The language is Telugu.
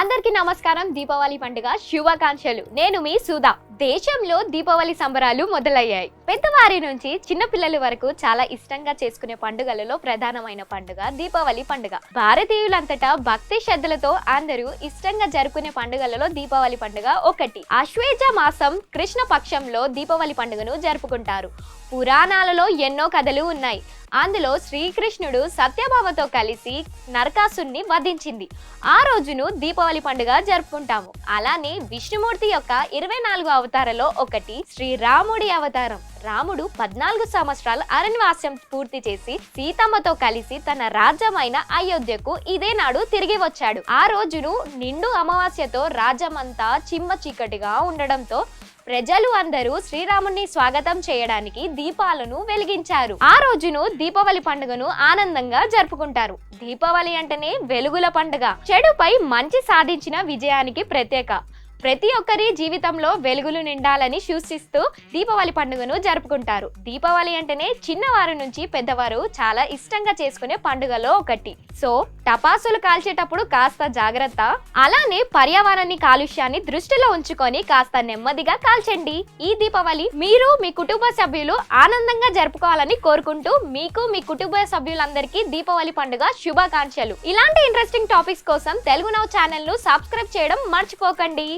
అందరికీ నమస్కారం. దీపావళి పండుగ శుభాకాంక్షలు. నేను మీ సుధా. దేశంలో దీపావళి సంబరాలు మొదలయ్యాయి. పెద్దవారి నుంచి చిన్నపిల్లల వరకు చాలా ఇష్టంగా చేసుకునే పండుగలలో ప్రధానమైన పండుగ దీపావళి పండుగ. భారతీయులంతటా భక్తి శ్రద్ధలతో అందరూ ఇష్టంగా జరుపుకునే పండుగలలో దీపావళి పండుగ ఒకటి. అశ్వేజ మాసం కృష్ణ పక్షంలో దీపావళి పండుగను జరుపుకుంటారు. పురాణాలలో ఎన్నో కథలు ఉన్నాయి. అందులో శ్రీకృష్ణుడు సత్యభామతో కలిసి నరకాసుని వధించింది. ఆ రోజును దీపావళి పండుగ జరుపుకుంటాము. అలానే విష్ణుమూర్తి యొక్క ఇరవై నాలుగు అవతారలో ఒకటి శ్రీరాముడి అవతారం. రాముడు పద్నాలుగు సంవత్సరాలు అరణ్యవాస్యం పూర్తి చేసి సీతమ్మతో కలిసి తన రాజ్యమైన అయోధ్యకు ఇదే నాడు తిరిగి వచ్చాడు. ఆ రోజును నిండు అమావాస్యతో రాజ్యమంతా చిమ్మ చీకటిగా ఉండడంతో ప్రజలు అందరూ శ్రీరాముని స్వాగతం చేయడానికి దీపాలను వెలిగించారు. ఆ రోజును దీపావళి పండుగను ఆనందంగా జరుపుకుంటారు. దీపావళి అంటేనే వెలుగుల పండుగ. చెడుపై మంచి సాధించిన విజయానికి ప్రత్యేక. ప్రతి ఒక్కరి జీవితంలో వెలుగులు నిండాలని సూచిస్తూ దీపావళి పండుగను జరుపుకుంటారు. దీపావళి అంటేనే చిన్నవారి నుంచి పెద్దవారు చాలా ఇష్టంగా చేసుకునే పండుగలో ఒకటి. సో టపాసులు కాల్చేటప్పుడు కాస్త జాగ్రత్త అలానే పర్యావరణాన్ని కాలుష్యాన్ని దృష్టిలో ఉంచుకొని కాస్త నెమ్మదిగా కాల్చండి. ఈ దీపావళి మీరు మీ కుటుంబ సభ్యులు ఆనందంగా జరుపుకోవాలని కోరుకుంటూ మీకు మీ కుటుంబ సభ్యులందరికీ దీపావళి పండుగ శుభాకాంక్షలు. ఇలాంటి ఇంట్రెస్టింగ్ టాపిక్స్ కోసం తెలుగు నౌ ఛానల్ను సబ్స్క్రైబ్ చేయడం మర్చిపోకండి.